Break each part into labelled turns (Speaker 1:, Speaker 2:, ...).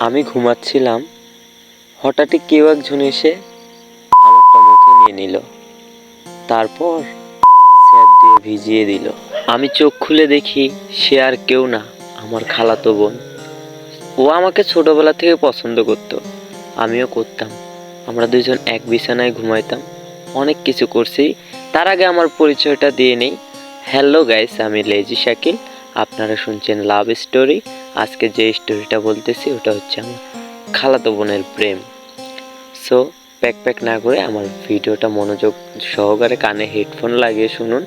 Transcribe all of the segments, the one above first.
Speaker 1: আমি ঘুমাচ্ছিলাম, হঠাৎই কেউ একজন এসে আমারটা মুখে নিয়ে নিল। তারপর স্যাপ দিয়ে ভিজিয়ে দিল। আমি চোখ খুলে দেখি সে আর কেউ না, আমার খালাতো বোন। ও আমাকে ছোটবেলা থেকে পছন্দ করত, আমিও করতাম। আমরা দুজন এক বিছানায় ঘুমাইতাম। অনেক কিছু করছি। তার আগে আমার পরিচয়টা দিয়ে নেই। হ্যালো গাইস, আমি লেজি শাকিল। আপনারা শুনছেন লাভ স্টোরি। আজকে যে স্টোরিটা বলতেছি, ওটা হচ্ছে আমার খালাতো বোনের প্রেম। সো প্যাক প্যাক না করে আমার ভিডিওটা মনোযোগ সহকারে কানে হেডফোন লাগিয়ে শুনুন।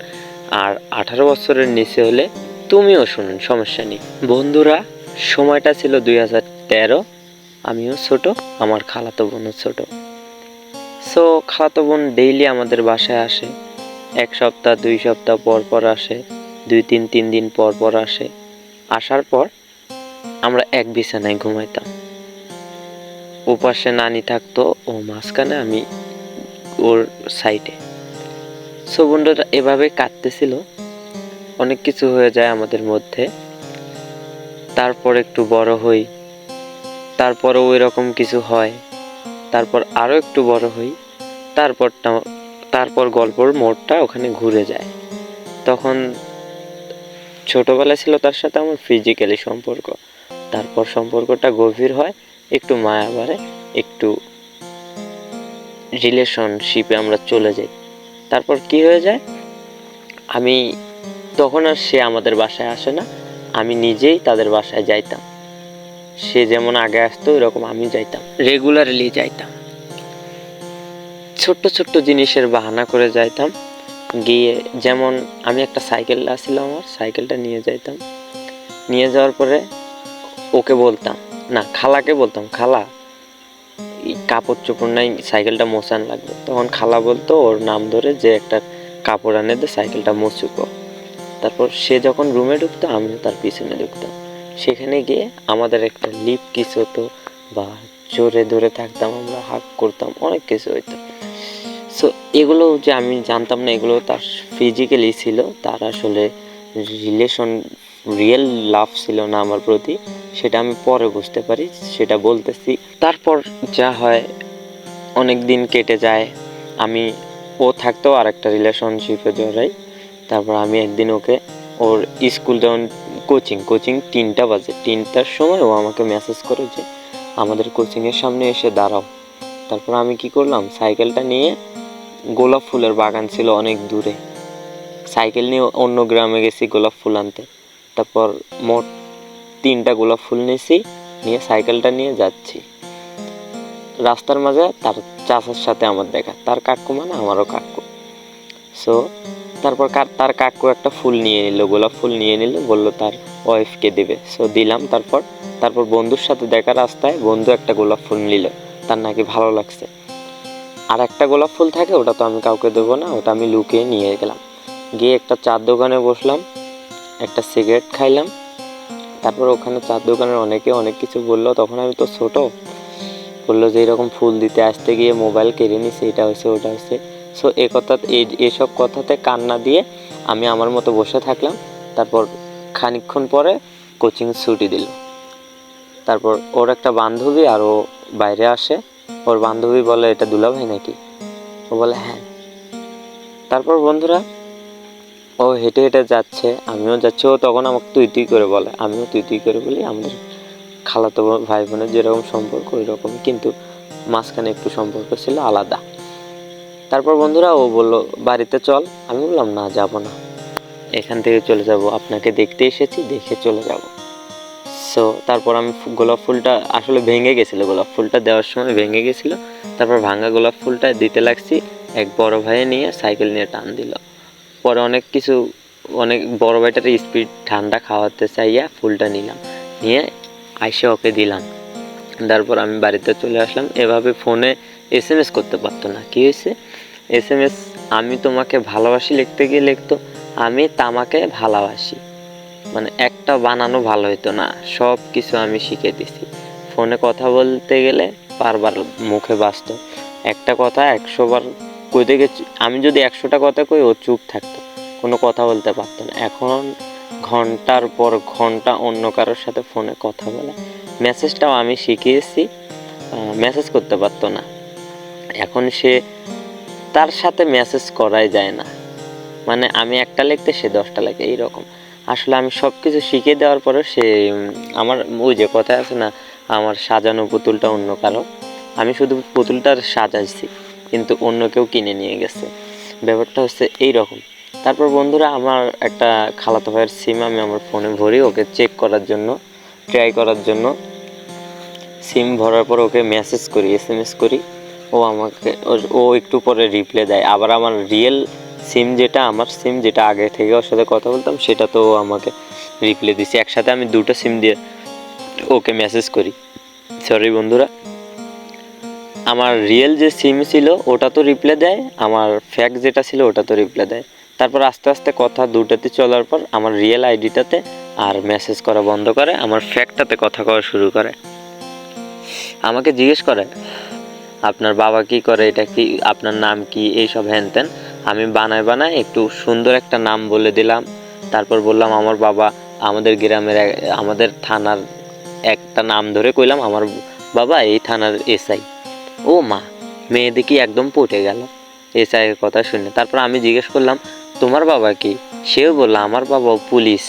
Speaker 1: আর আঠারো বছরের নিচে হলে তুমিও শুনুন, সমস্যা নেই। বন্ধুরা, সময়টা ছিল দুই হাজার তেরো। আমিও ছোট, আমার খালাতো বোনও ছোট। সো খালাতো বোন ডেইলি আমাদের বাসায় আসে। এক সপ্তাহ, দুই সপ্তাহ পর পর আসে। দুই তিন তিন দিন পর পর আসে। আসার পর আমরা এক বিছানায় ঘুমাইতাম। ওপাশে নানি থাকতো ও মাঝখানে আমি ওর সাইডে। সো এভাবে কাটতেছিল অনেক কিছু হয়ে যায় আমাদের মধ্যে। তারপর একটু বড় হই। তারপরও ওই রকম কিছু হয়। তারপর আরও একটু বড় হই। তারপরটা তারপর গল্পর মোড়টা ওখানে ঘুরে যায়। তখন ছোটবেলায় ছিল তার সাথে আমার ফিজিক্যালি সম্পর্ক। তারপর সম্পর্কটা গভীর হয়, একটু মায়া বাড়ে, একটু রিলেশনশিপে আমরা চলে যাই। তারপর কি হয়ে যায়? আমি, তখন আর সে আমাদের বাসায় আসে না, আমি নিজেই তাদের বাসায় যাইতাম। সে যেমন আগে আসতো এরকম আমি যাইতাম রেগুলারলি যাইতাম। ছোট্ট ছোট্ট জিনিসের বাহানা করে যাইতাম। গিয়ে যেমন আমি একটা সাইকেল আসছিল আমার, সাইকেলটা নিয়ে যাইতাম। নিয়ে যাওয়ার পরে ওকে বলতাম। না, খালাকে বলতাম, খালা, এই কাপড় চোপড় নাই, সাইকেলটা মোছান লাগবে। তখন খালা বলতো, ওর নাম ধরে যে একটা কাপড় আনে দে, সাইকেলটা মুছুকো। তারপর সে যখন রুমে ঢুকতো, আমিও তার পিছনে ঢুকতাম। সেখানে গিয়ে আমাদের একটা লিপ কিস হতো বা জোরে ধরে থাকতাম, আমরা হাক করতাম, অনেক কিছু হইতো। সো এগুলো যে আমি জানতাম না, এগুলো তার ফিজিক্যালি ছিল, তার আসলে রিলেশন রিয়েল লাভ ছিল না আমার প্রতি, সেটা আমি পরে বুঝতে পারি, সেটা বলতেছি। তারপর যা হয়, অনেক দিন কেটে যায়, আমি ও থাকতেও আর একটা রিলেশনশিপে জড়াই, তারপর আমি একদিন ওকে, ওর স্কুল যখন কোচিং কোচিং তিনটা বাজে, তিনটার সময় ও আমাকে মেসেজ করে যে, আমাদের কোচিংয়ের সামনে এসে দাঁড়াও। তারপর আমি কি করলাম সাইকেলটা নিয়ে গোলাপ ফুলের বাগান ছিল অনেক দূরে। সাইকেল নিয়ে অন্য গ্রামে গেছি গোলাপ ফুল আনতে। তারপর মোট তিনটা গোলাপ ফুল নিয়েছি, নিয়ে সাইকেলটা নিয়ে যাচ্ছি। রাস্তার মাঝে তার চাচার সাথে আমার দেখা, তার কাকু মানে আমারও কাকু। সো তারপর তার কাকু একটা ফুল নিয়ে নিল, গোলাপ ফুল নিয়ে নিল, বলল তার ওয়াইফকে দেবে। সো দিলাম তারপর তারপর বন্ধুর সাথে দেখা রাস্তায় বন্ধু একটা গোলাপ ফুল নিল, তার নাকি ভালো লাগছে। আর একটা গোলাপ ফুল থাকে, ওটা তো আমি কাউকে দেবো না, ওটা আমি লুকিয়ে নিয়ে গেলাম। গিয়ে একটা চার দোকানে বসলাম একটা সিগারেট খাইলাম। তারপর ওখানে চার দোকানের অনেকে অনেক কিছু বলল। তখন আমি তো ছোট, বলল যে এরকম ফুল দিতে আসতে গিয়ে মোবাইল কেড়ে নিছে, এটা হয়েছে, ওটা হয়েছে। সো এ কথা এই এসব কথাতে কান্না দিয়ে আমি আমার মতো বসে থাকলাম। তারপর খানিকক্ষণ পরে কোচিং ছুটি দিল। তারপর ওর একটা বান্ধবী আর ও বাইরে আসে। ওর বান্ধবী বলে, এটা দুলাভাই নাকি? ও বলে হ্যাঁ। তারপর বন্ধুরা ও হেঁটে হেঁটে যাচ্ছে, আমিও যাচ্ছি, ও তখন আমাকে তুই তুই করে বলে, আমিও তুই তুই করে বলি, আমাদের খালাতো ভাই বোনের যেরকম সম্পর্ক ওই রকম কিন্তু মাঝখানে একটু সম্পর্ক ছিল আলাদা। তারপর বন্ধুরা ও বলল, বাড়িতে চল। আমি বললাম, না, যাব না। এখান থেকে চলে যাব। আপনাকে দেখতে এসেছি, দেখে চলে যাব। সো তারপর আমি গোলাপ ফুলটা আসলে ভেঙে গেছিল, গোলাপ ফুলটা দেওয়ার সময় ভেঙে গেছিল। তারপর ভাঙা গোলাপ ফুলটা দিতে লাগছি, এক বড় ভাইয়ে নিয়ে সাইকেল নিয়ে টান দিল। পরে অনেক কিছু, অনেক বড় ভাইটার স্পিড ঠান্ডা খাওয়াতে চাইয়া ফুলটা নিলাম। নিয়ে আইসে ওকে দিলাম। তারপর আমি বাড়িতে চলে আসলাম। এভাবে ফোনে এস এম এস করতে পারতো না। কী হয়েছে? এস এম এস আমি তোমাকে ভালোবাসি লিখতে গিয়ে লিখতো, আমি তামাকে ভালোবাসি। মানে একটা বানানো ভালো হতো না। সব কিছু আমি শিখে দিছি। ফোনে কথা বলতে গেলে বারবার মুখে বাঁচত একটা কথা একশো কইতে গেছি, আমি যদি একশোটা কথা কই, ও চুপ থাকতো। কোনো কথা বলতে পারতো না। এখন ঘণ্টার পর ঘণ্টা অন্য কারোর সাথে ফোনে কথা বলে। মেসেজটাও আমি শিখিয়েছি মেসেজ করতে পারতো না। এখন সে তার সাথে মেসেজ করাই যায় না। মানে আমি একটা লিখতে, সে দশটা লেখে, এইরকম। আসলে আমি সব কিছু শিখিয়ে দেওয়ার পরে সে আমার ওই যে কথা আছে না, আমার সাজানো পুতুলটা অন্য কারও। আমি শুধু পুতুলটার সাজাইছি। কিন্তু অন্য কেউ কিনে নিয়ে গেছে। ব্যাপারটা হচ্ছে এই রকম তারপর বন্ধুরা, আমার একটা খালাতো ভাইয়ের সিম আমি আমার ফোনে ভরি, ওকে চেক করার জন্য ট্রাই করার জন্য। সিম ভরার পর ওকে মেসেজ করি এস এম এস করি। ও আমাকে, ও- একটু পরে রিপ্লাই দেয়। আবার আমার রিয়েল সিম যেটা, আমার সিম যেটা আগে থেকে ওর সাথে কথা বলতাম, সেটা তো আমাকে রিপ্লাই দিছে। একসাথে আমি দুটো সিম দিয়ে ওকে মেসেজ করি। সরি বন্ধুরা। আমার রিয়েল যে সিম ছিল, ওটা তো রিপ্লাই দেয়, আমার ফ্যাক যেটা ছিল, ওটা তো রিপ্লাই দেয়। তারপর আস্তে আস্তে কথা দুটাতে চলার পর আমার রিয়েল আইডিটাতে আর মেসেজ করা বন্ধ করে, আমার ফ্যাকটাতে কথা কওয়া শুরু করে। আমাকে জিজ্ঞেস করে, আপনার বাবা কি করে? এটা কি, আপনার নাম কি? এইসব হ্যান ত্যান আমি বানায় বানায় একটু সুন্দর একটা নাম বলে দিলাম। তারপর বললাম, আমার বাবা আমাদের গ্রামের আমাদের থানার একটা নাম ধরে কইলাম, আমার বাবা এই থানার এসআই। ও মা, মেয়ে দেখি একদম পটে গেল। এসআই কথা শুনে তারপর আমি জিজ্ঞেস করলাম, তোমার বাবা কি? সেও বলল, আমার বাবা পুলিশ।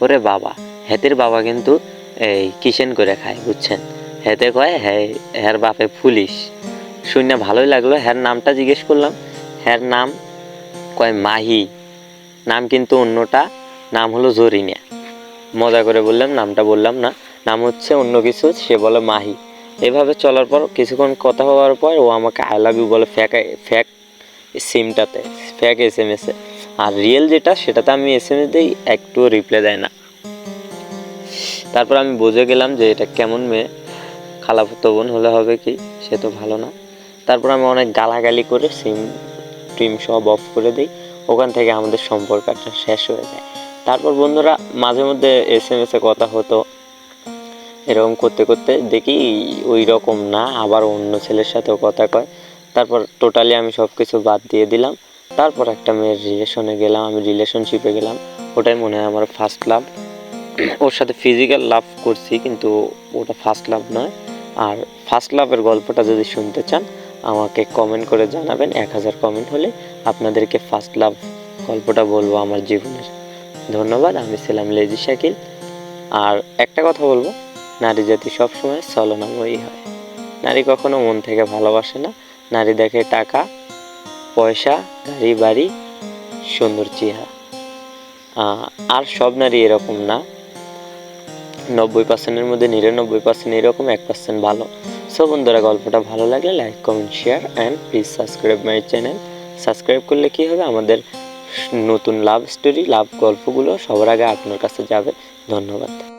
Speaker 1: ওরে বাবা, হেতের বাবা কিন্তু এই কিসেন করে খায়, বুঝছেন? হেতে কয় হ্যাঁ হ্যার বাপে পুলিশ। শুনে ভালোই লাগল হ্যার নামটা জিজ্ঞেস করলাম। হ্যার নাম কয়, মাহি। নাম কিন্তু অন্যটা, নাম হলো জরিনা। মজা করে বললাম, নামটা বললাম না, নাম হচ্ছে অন্য কিছু, সে বলে মাহি। এভাবে চলার পর কিছুক্ষণ কথা হওয়ার পর ও আমাকে আই লাভ ইউ বলে ফ্যাক ফ্যাক সিমটাতে ফ্যাক এস এম এসে আর রিয়েল যেটা, সেটাতে আমি এস এম এস দিই একটুও রিপ্লাই দেয় না। তারপর আমি বুঝে গেলাম যে এটা কেমন মেয়ে। খালাফতো বোন হলে হবে কি, সে তো ভালো না। তারপর আমি অনেক গালাগালি করে সিম টিম সব অফ করে দিই। ওখান থেকে আমাদের সম্পর্কটা শেষ হয়ে যায়। তারপর বন্ধুরা, মাঝে মধ্যে এস এম এসে কথা হতো। এরকম করতে করতে দেখি ওই রকম না, আবার অন্য ছেলের সাথেও কথা কয়। তারপর টোটালি আমি সব কিছু বাদ দিয়ে দিলাম। তারপর একটা মেয়ের রিলেশনে গেলাম, আমি রিলেশনশিপে গেলাম। ওটাই মনে হয় আমার ফার্স্ট লাভ ওর সাথে ফিজিক্যাল লাভ করছি, কিন্তু ওটা ফার্স্ট লাভ নয়। আর ফার্স্ট লাভের গল্পটা যদি শুনতে চান, আমাকে কমেন্ট করে জানাবেন। এক হাজার কমেন্ট হলে আপনাদেরকে ফার্স্ট লাভ গল্পটা বলব আমার জীবনের। ধন্যবাদ, আমি ছিলাম লেজি শাকিল। আর একটা কথা বলব নারী জাতি সবসময় ছলনাময়ী হয়। নারী কখনো মন থেকে ভালোবাসে না, নারী দেখে টাকা, পয়সা, গাড়ি, বাড়ি, সুন্দর চেহারা। আর সব নারী এরকম না। নব্বই পার্সেন্টের মধ্যে নিরানব্বই পার্সেন্ট এরকম, এক পার্সেন্ট ভালো। সো বন্ধুরা, গল্পটা ভালো লাগলে like comment share and please subscribe my channel subscribe করলে কি হবে? আমাদের নতুন লাভ স্টোরি লাভ গল্পগুলো সবার আগে আপনার কাছে যাবে। ধন্যবাদ।